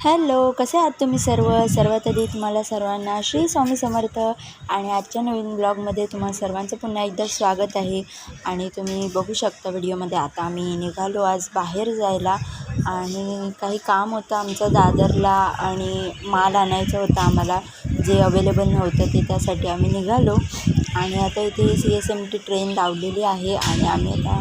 Hello कसे आहात तुम्ही सर्व? सर्वात आधी तुम्हाला सर्वांना श्री स्वामी समर्थ आणि आजच्या नवीन ब्लॉगमध्ये तुम्हाला सर्वांचं पुन्हा एकदा स्वागत आहे. आणि तुम्ही बघू शकता व्हिडिओमध्ये आता आम्ही निघालो आज बाहेर जायला आणि काही काम होतं आमचं दादरला आणि माल आणायचं होतं आम्हाला जे अवेलेबल नव्हतं ते त्यासाठी आम्ही निघालो. आणि आता इथे C S M T train लावलेली आहे आणि आम्ही आता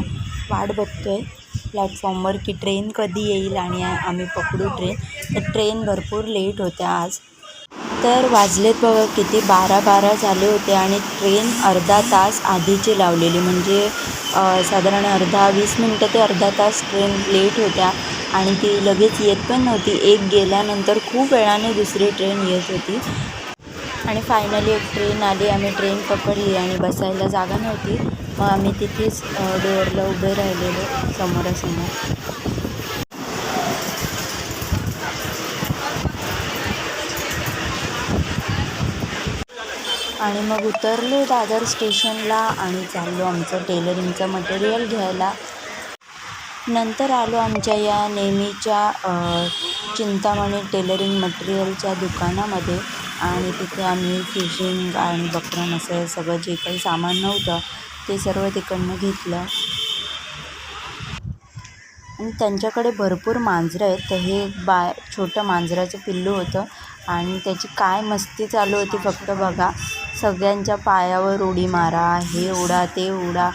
वाट बघतो आहे प्लॅटफॉर्मवर की ट्रेन कधी येईल आणि आम्ही पकडू ट्रेन तर ट्रेन भरपूर लेट होत्या आज. तर वाजलेत बघा किती बारा बारा झाले होते आणि ट्रेन अर्धा तास आधीची लावलेली. म्हणजे साधारण अर्धा वीस मिनटं ते अर्धा तास ट्रेन लेट होत्या आणि ती लगेच येत पण नव्हती. एक गेल्यानंतर खूप वेळाने दुसरी ट्रेन येत होती. आणि फायनली एक ट्रेन आली. आम्ही ट्रेन पकडली आणि बसायला जागा नव्हती. मग आम्ही तिथेच डोअरला उभे राहिलेलो समोरासमोर. आणि मग उतरलो दादर स्टेशनला आणि चाललो आमचं टेलरिंगचं मटेरियल घ्यायला. नंतर आलो आमच्या या नेहमीच्या चिंतामणी टेलरिंग मटेरियलच्या दुकानामध्ये. आणि तिथे आम्ही फिशिंग आणि बकरम असं सगळं जे काही सामान नव्हतं ते सर्व तिकडनं घेतलं. आणि त्यांच्याकडे भरपूर मांजरं आहेत. तर हे बा छोटं मांजराचं पिल्लू होतं. आणि त्याची काय मस्ती चालू होती फक्त बघा. सगळ्यांच्या पायावर उडी मारा हे उडा ते उडा.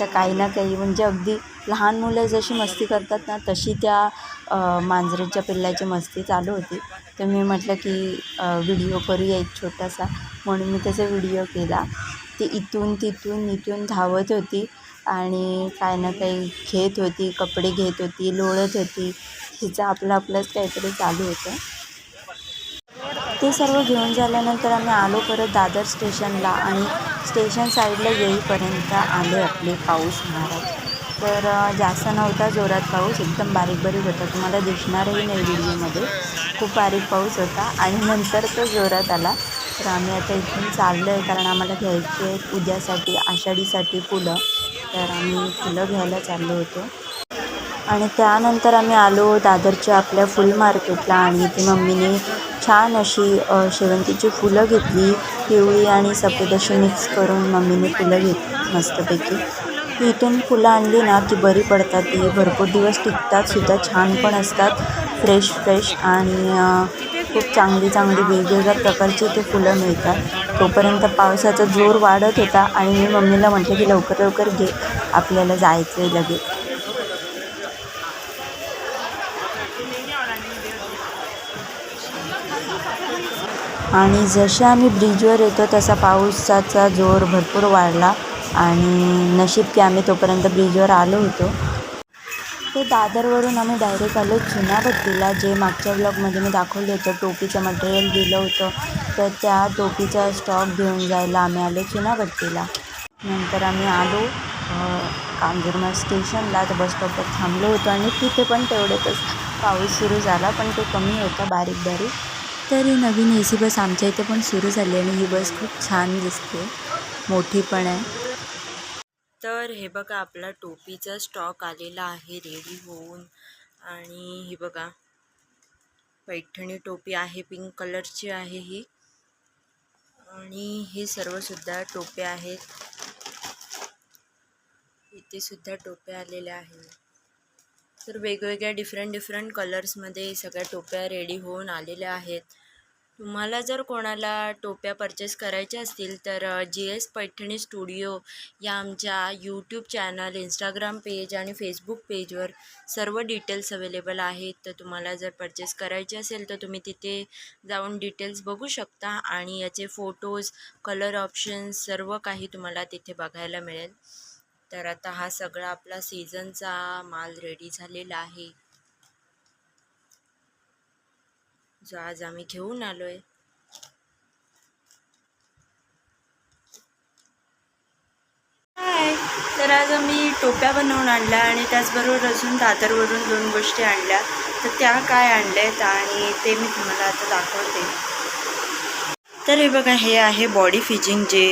तर काही ना काही म्हणजे अगदी लहान मुलं जशी मस्ती करतात ना तशी त्या मांजरेच्या पिल्लाची मस्ती चालू होती. तर मी म्हटलं की व्हिडिओ करूया एक छोटासा. म्हणून मी त्याचा व्हिडिओ केला. ती इथून तिथून इथून धावत होती आणि काही ना काही घेत होती कपडे घेत होती लोळत होती. तिचं आपलं आपलंच काहीतरी चालू होतं. ते सर्व घेऊन झाल्यानंतर आम्ही आलो परत दादर स्टेशनला आणि स्टेशन साईडला येईपर्यंत आले आपले पाऊस महाराज. तर जास्त नव्हता जोरात पाऊस एकदम बारीक बारीक होता. तुम्हाला दिसणारही नाही व्हिडिओमध्ये खूप बारीक पाऊस होता आणि नंतर तो जोरात आला. तर आम्ही आता इथून चाललो आहे कारण आम्हाला घ्यायची आहेत उद्यासाठी आषाढीसाठी फुलं. तर आम्ही फुलं घ्यायला चाललो होतो. आणि त्यानंतर आम्ही आलो दादरच्या आपल्या फुल मार्केटला आणि इथे मम्मीने छान अशी शेवंतीची फुलं घेतली पिवळी आणि सफेद अशी मिक्स करून मम्मीने फुलं घेतली मस्तपैकी. इथून फुलं आणली ना की बरी पडतात ती भरपूर दिवस टिकतात सुद्धा छान पण असतात फ्रेश फ्रेश आणि खूप चांगली चांगली वेगवेगळ्या प्रकारची ते फुलं मिळतात. तोपर्यंत पावसाचा जोर वाढत होता आणि मी मम्मीला म्हटलं की लवकर लवकर घे आपल्याला जायचं आहे लगेच. आणि जसे आम्ही ब्रिजवर येतो तसा पावसाचा जोर भरपूर वाढला. आणि नशीब की आम्ही तोपर्यंत ब्रिजवर आलो होतो. ते दादरवरून आम्ही डायरेक्ट आलो चुनाभट्टीला जे मागच्या ब्लॉगमध्ये मी दाखवलं होतं टोपीचं मटेरियल दिलं होतं. तर त्या टोपीचा स्टॉक घेऊन जायला आम्ही आलो चुनाभट्टीला नंतर आम्ही आलो कांजूरमार्ग स्टेशनला तर बसस्टॉपवर थांबलो होतो आणि तिथे पण तेवढ्यातच पाऊस सुरू झाला पण तो कमी होता बारीक बारीक. तर ही नवीन ए सी बस आमच्या इथे पण सुरू झाली आणि ही बस खूप छान दिसते. मोठी पण आहे. तर हे बघा आपला टोपीचा स्टॉक आलेला आहे रेडी होऊन. आणि हे बघा पैठणी टोपी आहे पिंक कलरची आहे ही. आणि हे सर्वसुद्धा टोप्या आहेत. इथे सुद्धा टोप्या आलेल्या आहेत. तर वेगवेगळ्या डिफरंट डिफरंट कलर्समध्ये सगळ्या टोप्या रेडी होऊन आलेल्या आहेत. तुम्हाला जर कोणाला टोप्या परचेस करायच्या असतील तर जी एस पैठणी स्टुडिओ या आमच्या यूट्यूब चॅनल इंस्टाग्राम पेज आणि फेसबुक पेजवर सर्व डिटेल्स अवेलेबल आहेत. तर तुम्हाला जर परचेस करायचे असेल तर तुम्ही तिथे जाऊन डिटेल्स बघू शकता आणि याचे फोटोज कलर ऑप्शन्स सर्व काही तुम्हाला तिथे बघायला मिळेल. तर आता हा सगळा आपला सीझनचा माल रेडी झालेला आहे. जो आज आम्ही घेऊन आलो आहे तर आज आम्ही टोप्या बनवून आणल्या आणि त्याचबरोबर अजून दादरवरून दोन गोष्टी आणल्या. तर त्या काय आणल्या आहेत आणि ते मी तुम्हाला आता दाखवते. तर हे बघा हे आहे बॉडी फिजिंग जे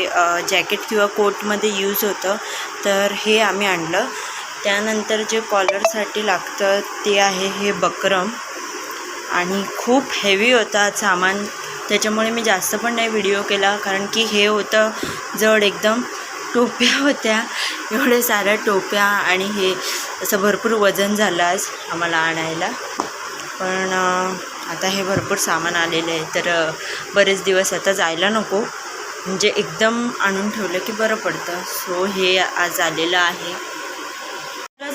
जॅकेट किंवा कोटमध्ये यूज होतं. तर हे आम्ही आणलं. त्यानंतर जे कॉलरसाठी लागतं ते आहे हे बक्रम. आणि खूप हेवी होता सामान. त्याच्यामुळे मी जास्त पण नाही व्हिडिओ केला कारण की हे होतं जड एकदम. टोप्या होत्या एवढ्या साऱ्या टोप्या आणि हे असं भरपूर वजन झालं आज आम्हाला आणायला. पण आता हे भरपूर सामान आलेलं आहे तर बरेच दिवस आता जायला नको. म्हणजे एकदम आणून ठेवलं की बरं पडतं. सो हे आज आलेलं आहे.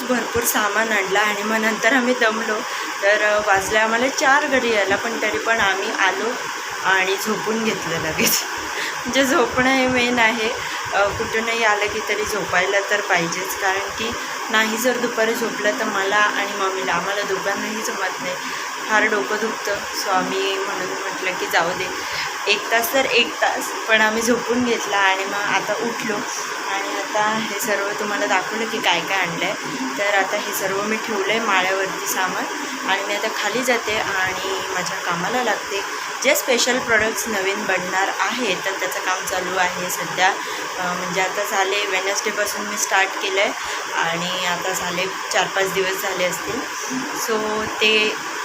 भरपूर सामान आणला आणि मग नंतर आम्ही दमलो. तर वाजल्या आम्हाला चार घडी यायला पण तरी पण आम्ही आलो आणि झोपून घेतलं लगेच. म्हणजे झोपणं हे मेन आहे. कुठूनही आलं की तरी झोपायला तर पाहिजेच. कारण की नाही जर दुपारी झोपलं तर मला आणि मम्मीला आम्हाला दोघांनाही जमत नाही. फार डोकं दुखतं. सो आम्ही म्हणून म्हटलं की जाऊ दे. एक तास तर एक तास पण आम्ही झोपून घेतला आणि मग आता उठलो. आणि आता हे सर्व तुम्हाला दाखवलं की काय काय आणलं आहे तर आता हे सर्व मी ठेवलं आहे माळ्यावरती सामान आणि मी आता खाली जाते आणि माझ्या कामाला लागते. जे स्पेशल प्रोडक्ट्स नवीन बनणार आहे तर त्याचं काम चालू आहे सध्या. म्हणजे आता झाले वेनसडेपासून मी स्टार्ट केलं आहे आणि आता झाले चार पाच दिवस झाले असतील. सो ते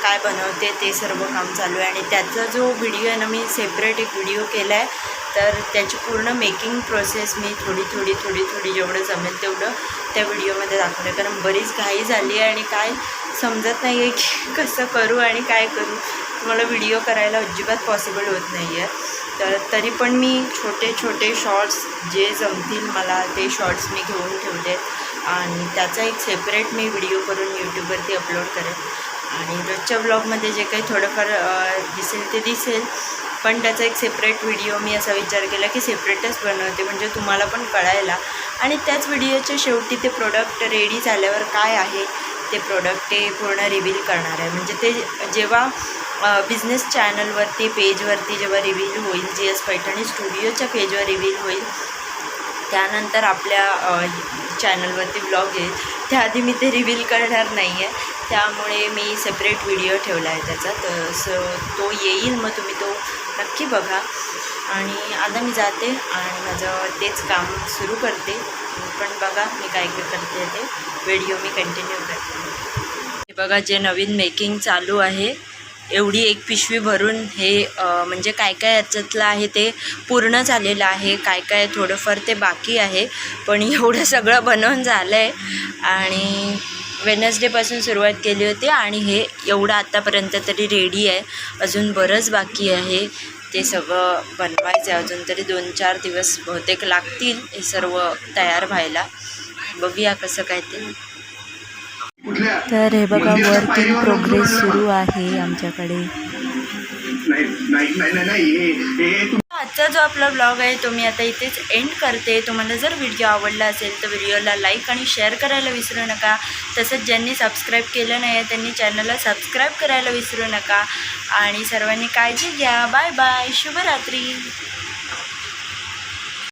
काय बनवते ते सर्व काम चालू आहे आणि त्याचा जो व्हिडिओ आहे ना मी सेपरेट एक व्हिडिओ केला आहे तर त्याची पूर्ण मेकिंग प्रोसेस मी थोडी थोडी थोडी थोडी जेवढं जमेल तेवढं त्या व्हिडिओमध्ये दाखवलं आहे कारण बरीच घाई झाली आहे आणि काय समजत नाही आहे की कसं करू आणि काय करू. मला व्हिडिओ करायला अजिबात पॉसिबल होत नाही आहे तर तरी पण मी छोटे छोटे शॉर्ट्स जे जमतील मला ते शॉर्ट्स मी घेऊन ठेवले आणि त्याचा एक सेपरेट मी व्हिडिओ करून यूट्यूबवरती अपलोड करेन. आणि रोजच्या ब्लॉगमध्ये जे काही थोडंफार दिसेल ते दिसेल. पण त्याचा एक सेपरेट व्हिडिओ मी असा विचार केला की सेपरेटच बनवते म्हणजे तुम्हाला पण कळायला. आणि त्याच व्हिडिओच्या शेवटी ते प्रोडक्ट रेडी झाल्यावर काय आहे? ते प्रोडक्ट ते पूर्ण रिव्हील करणार आहे. म्हणजे ते जेव्हा बिझनेस चॅनलवरती पेजवरती जेव्हा रिव्हील होईल जी एस पैठणी स्टुडिओच्या पेजवर रिव्हील होईल त्यानंतर आपल्या चॅनलवरती ब्लॉग येईल. त्याआधी मी ते रिव्हील करणार नाही आहे त्यामुळे मी सेपरेट व्हिडिओ ठेवला आहे त्याचा. तर सो तो येईल मग तुम्ही तो नक्की बघा. आणि आता मी जाते आणि माझं तेच काम सुरू करते. पण बघा मी काय काय करते ते. व्हिडिओ मी कंटिन्यू करते. हे बघा जे नवीन मेकिंग चालू आहे एवढी एक पिशवी भरून हे म्हणजे काय काय याच्यातलं आहे ते पूर्ण झालेलं आहे. काय काय थोडंफार ते बाकी आहे. पण एवढं सगळं बनवून झालं आहे आणि वेनसडेपासून सुरुवात केली होती आणि हे एवढं आत्तापर्यंत तरी रेडी आहे. अजून बरंच बाकी आहे. ते सगळं बनवायचं आहे अजून तरी दोन चार दिवस बहुतेक लागतील हे सर्व तयार व्हायला. बघूया कसं काय ते. तर हे बघा वर्क इन प्रोग्रेस सुरू आहे आमच्याकडे. आजचा जो आपला ब्लॉग आहे तो मी आता इथेच एंड करते. तुम्हाला जर व्हिडिओ आवडला असेल तर व्हिडिओला लाईक आणि शेअर करायला विसरू नका. तसंच ज्यांनी सबस्क्राईब केलं नाही आहे त्यांनी चॅनलला सबस्क्राईब करायला विसरू नका. आणि सर्वांनी काळजी घ्या. बाय बाय शुभरात्री.